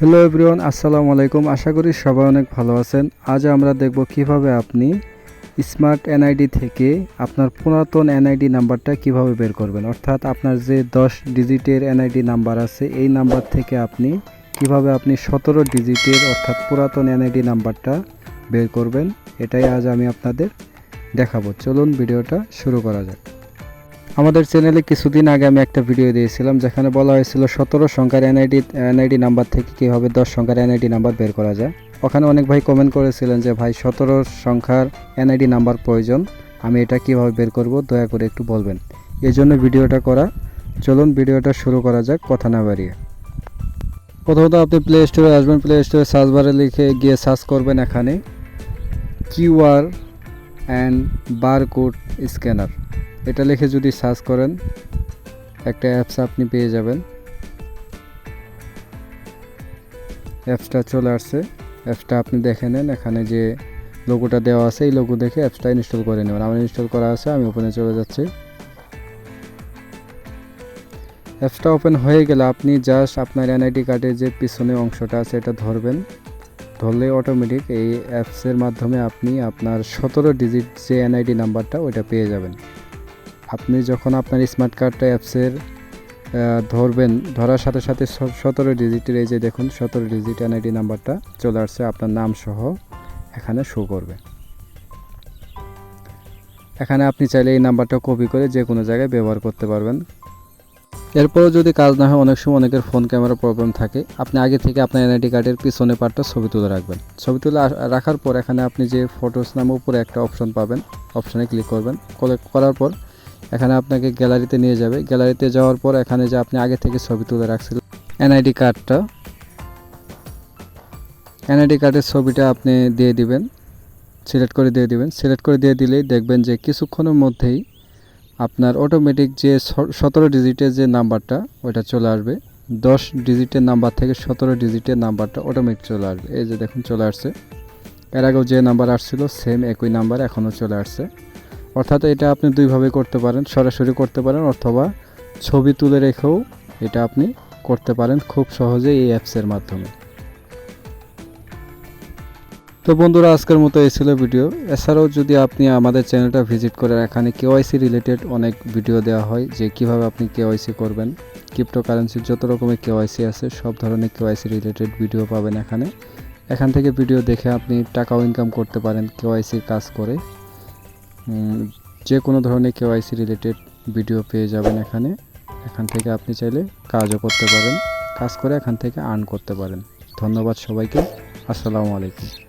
Hello everyone আসসালামু আলাইকুম আশা করি সবাই অনেক ভালো আছেন। আজ আমরা দেখব কীভাবে আপনি স্মার্ট এনআইডি থেকে আপনার পুরাতন এনআইডি নাম্বারটা কীভাবে বের করবেন। অর্থাৎ আপনার যে দশ ডিজিটের এনআইডি নাম্বার আছে, এই নাম্বার থেকে আপনি কীভাবে আপনি সতেরো ডিজিটের অর্থাৎ পুরাতন এনআইডি নাম্বারটা বের করবেন, এটাই আজ আমি আপনাদের দেখাবো। চলুন ভিডিওটা শুরু করা যাক। আমাদের চ্যানেলে কিছুদিন আগে আমি একটা ভিডিও দিয়েছিলাম, যেখানে বলা হয়েছিল সতেরো সংখ্যার এনআইডি এনআইডি নাম্বার থেকে কীভাবে দশ সংখ্যার এনআইডি নাম্বার বের করা যায়। ওখানে অনেক ভাই কমেন্ট করেছিলেন যে, ভাই, সতেরো সংখ্যার এনআইডি নাম্বার প্রয়োজন, আমি এটা কীভাবে বের করব? দয়া করে একটু বলবেন। এই জন্য ভিডিওটা করা। চলুন ভিডিওটা শুরু করা যাক, কথা না বাড়িয়ে। প্রথমত আপনি প্লে স্টোরে আসবেন। প্লে স্টোরে সার্চ বারে লিখে গিয়ে সার্চ করবেন এখানে কিউআর অ্যান্ড বারকোড স্ক্যানার এটা লিখে যদি সার্চ করেন, একটা অ্যাপস আপনি পেয়ে যাবেন। অ্যাপসটা চলে আসছে। অ্যাপসটা আপনি দেখে নেন, এখানে যে লোগোটা দেওয়া আছে, এই লোগো দেখে অ্যাপসটা ইনস্টল করে নেবেন। আমার ইনস্টল করা আছে, আমি ওপেনে চলে যাচ্ছি। অ্যাপসটা ওপেন হয়ে গেলে আপনি জাস্ট আপনার এনআইডি কার্ডের যে পিছনে অংশটা আছে, এটা ধরবেন। ধরলে অটোমেটিক এই অ্যাপসের মাধ্যমে আপনি আপনার সতেরো ডিজিট যে এনআইডি নাম্বারটা ওইটা পেয়ে যাবেন। আপনি যখন আপনার স্মার্ট কার্ডটা অ্যাপসের ধরবেন, ধরার সাথে সাথে সতেরো ডিজিটের এই যে দেখুন, সতেরো ডিজিট এনআইডি নাম্বারটা চলে আসছে আপনার নাম সহ এখানে শো করবে। এখানে আপনি চাইলে এই নাম্বারটা কপি করে যে কোনো জায়গায় ব্যবহার করতে পারবেন। এরপরও যদি কাজ না হয়, অনেক সময় অনেকের ফোন ক্যামেরা প্রবলেম থাকে। আপনি আগে থেকে আপনার এনআইডি কার্ডের পিছনে পার্টটা ছবি তুলে রাখবেন। ছবি তুলে রাখার পর এখানে আপনি যে ফটোস নামে উপরে একটা অপশন পাবেন। অপশানে ক্লিক করবেন। করে- করার পর এখানে আপনাকে গ্যালারিতে নিয়ে যাবে। গ্যালারিতে যাওয়ার পর এখানে যে আপনি আগে থেকে ছবি তুলে রাখছিলেন এনআইডি কার্ডটা, এনআইডি কার্ডের ছবিটা আপনি দিয়ে দিবেন, সিলেক্ট করে দিয়ে দিবেন। সিলেক্ট করে দিয়ে দিলেই দেখবেন যে কিছুক্ষণের মধ্যেই আপনার অটোমেটিক যে সতেরো ডিজিটের যে নাম্বারটা, ওইটা চলে আসবে। দশ ডিজিটের নাম্বার থেকে সতেরো ডিজিটের নাম্বারটা অটোমেটিক চলে আসবে। এই যে দেখুন, চলে আসছে। এর আগেও যে নাম্বার আসছিল সেম একই নাম্বার এখনও চলে আসছে। অর্থাৎ এটা আপনি দুইভাবে করতে পারেন। সরাসরি করতে পারেন অথবা ছবি তুলে রেখেও এটা আপনি করতে পারেন খুব সহজে এই অ্যাপসের মাধ্যমে। তো বন্ধুরা, আজকের মতো এই ছিল ভিডিও। এছাড়াও যদি আপনি আমাদের চ্যানেলটা ভিজিট করেন এখানে কেওয়াইসি রিলেটেড অনেক ভিডিও দেওয়া হয় যে কীভাবে আপনি কেওয়াইসি করবেন। ক্রিপ্টোকারেন্সির যত রকমের কেওয়াইসি আছে, সব ধরনের কেওয়াইসি রিলেটেড ভিডিও পাবেন এখানে। এখান থেকে ভিডিও দেখে আপনি টাকাও ইনকাম করতে পারেন কেওয়াইসির কাজ করে। যে কোনো ধরনের কেওয়াইসি রিলেটেড ভিডিও পেয়ে যাবেন এখানে। এখান থেকে আপনি চাইলে কাজও করতে পারেন। কাজ করে এখান থেকে আর্ন করতে পারেন। ধন্যবাদ সবাইকে। আসসালামু আলাইকুম।